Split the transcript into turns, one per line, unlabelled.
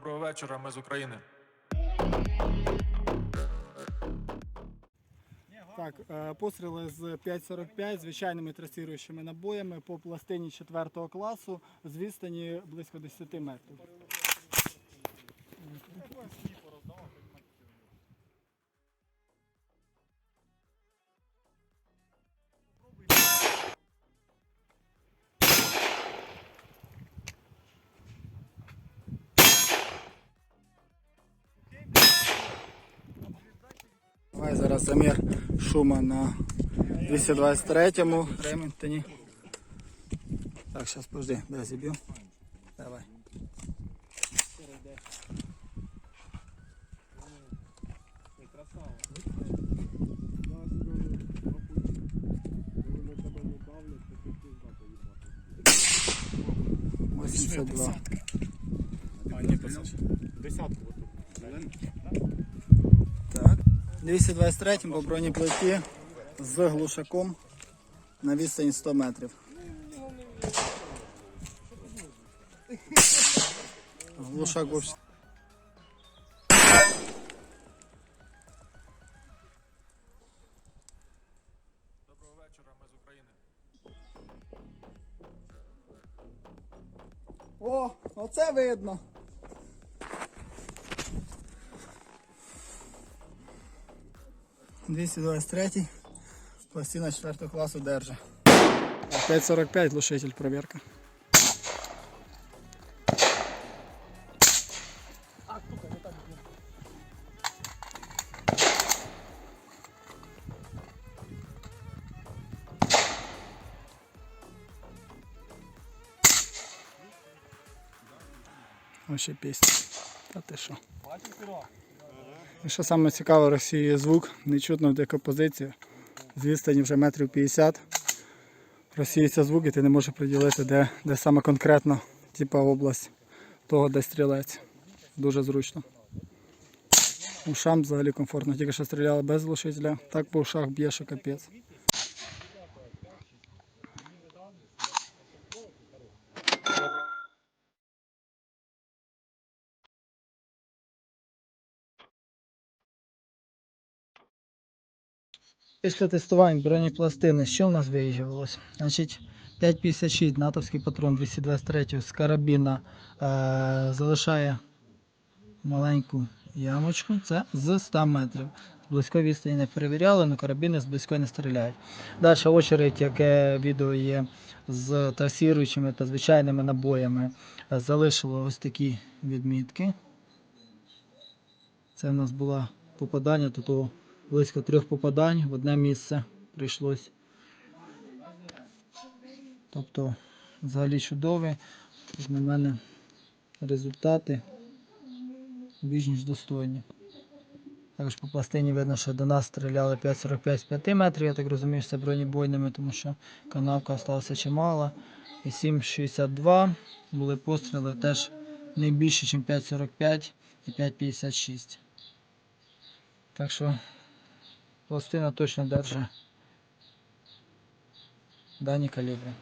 Доброго вечора, ми з України.
Так, е, постріли з 5,45 звичайними трасіруючими набоями по пластині 4 класу з відстані близько 10 метрів. Давай зараз замір шума на 223-му Ремінтоні. Так, зараз подожди, дай зіб'ю. Давай. Восемьдесят два.
А, ні, писач. Десятку.
Так. 223 по бронеплиті з глушаком на відстані 100 метрів. Глушак взагалі.
Доброго вечора, ми з України.
О, оце видно. Двісті двадцять третій. Пластина 4 класу держи. 5.45 глушитель проверка. Вообще пісня. Та ти що? Що саме цікаве, в Росії є звук, не чутно декомпозицію. З відстані вже метрів 50. Росіється звук і ти не можеш приділити, де, де саме конкретно типа область того, де стрілець. Дуже зручно. Ушам взагалі комфортно, тільки що стріляли без глушителя, так по ушах б'є, що капець. Після тестувань бронепластини, що в нас виявилось? Значить, 5,56 натовський патрон 223 з карабіна е, залишає маленьку ямочку. Це з 100 метрів. З близької відстані не перевіряли, але карабіни з близької не стріляють. Далі очередь, яке відео є з трасіруючими та звичайними набоями, е, залишило ось такі відмітки. Це в нас було попадання, тут близько трьох попадань в одне місце прийшлось. Тобто взагалі чудові. На мене результати більш ніж достойні. Також по пластині видно, що до нас стріляли 5,45 з 5 метрів, я так розумію, що це бронебойними, тому що канавка залишилася чимала. І 7,62 були постріли теж не більше, ніж 5,45 і 5,56. Так що пластина точно держить дані калібри.